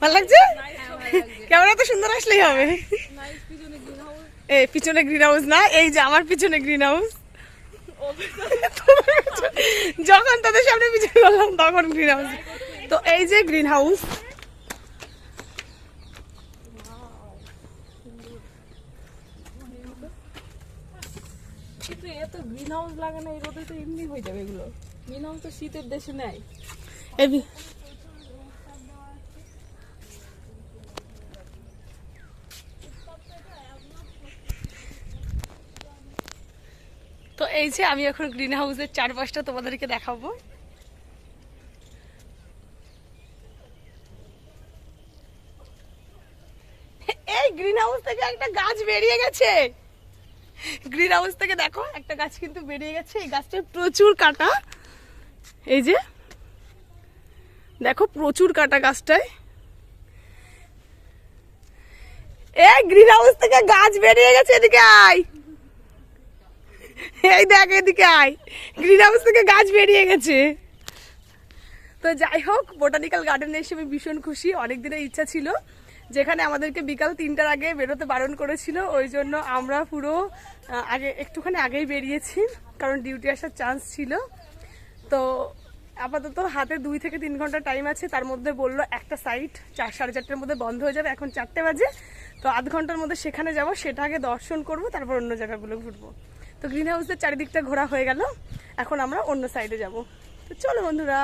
ভালো লাগছে? ক্যামেরা তো সুন্দর আসলেই হবে। এই পিছনে গ্রিন হাউস না এই যে আমার পিছনে গ্রিন হাউস যখন তাদের সামনে পিছনে করলাম তখন গ্রিন হাউস তো এই যে গ্রিন হাউস কিন্তু এত গ্রিন হাউস লাগানো এই রোদে তো এমনি হয়ে যাবে এগুলো। গ্রিন হাউস তো শীতের দেশে নেয় এই এই যে আমি এখন গ্রিন হাউসের চারপাশটা তোমাদেরকে দেখাবো। এই গ্রিন হাউস থেকে একটা গাছ বেরিয়ে গেছে। গ্রিন হাউস থেকে দেখো, একটা গাছ কিন্তু বেরিয়ে গেছে। এই গাছটা প্রচুর কাটা। এই যে, দেখো প্রচুর কাটা গাছটায়। এ গ্রিন হাউস থেকে গাছ বেরিয়ে গেছে, এদিকে আয়। এই দেখ, এদিকে আয়। গ্রিন হাউস থেকে গাছ বেরিয়ে গেছে। তো যাই হোক বোটানিক্যাল গার্ডেনে এসে আমি ভীষণ খুশি। অনেক দিনের ইচ্ছা ছিল, যেখানে আমাদেরকে বিকাল তিনটার আগে বেরোতে বারণ করেছিল। ওই জন্য আমরা পুরো আগে, একটুখানি আগেই বেরিয়েছি, কারণ ডিউটি আসার চান্স ছিল। তো আপাতত হাতে দুই থেকে তিন ঘণ্টা টাইম আছে। তার মধ্যে বলল, একটা সাইট চার, সাড়ে চারটের মধ্যে বন্ধ হয়ে যাবে। এখন চারটে বাজে। তো আধ ঘণ্টার মধ্যে সেখানে যাব, সেটা আগে দর্শন করব, তারপর অন্য জায়গাগুলো ঘুরবো। তো গ্রিন হাউসের চারিদিকটা ঘোরা হয়ে গেল। এখন আমরা অন্য সাইডে যাব। তো চলো বন্ধুরা।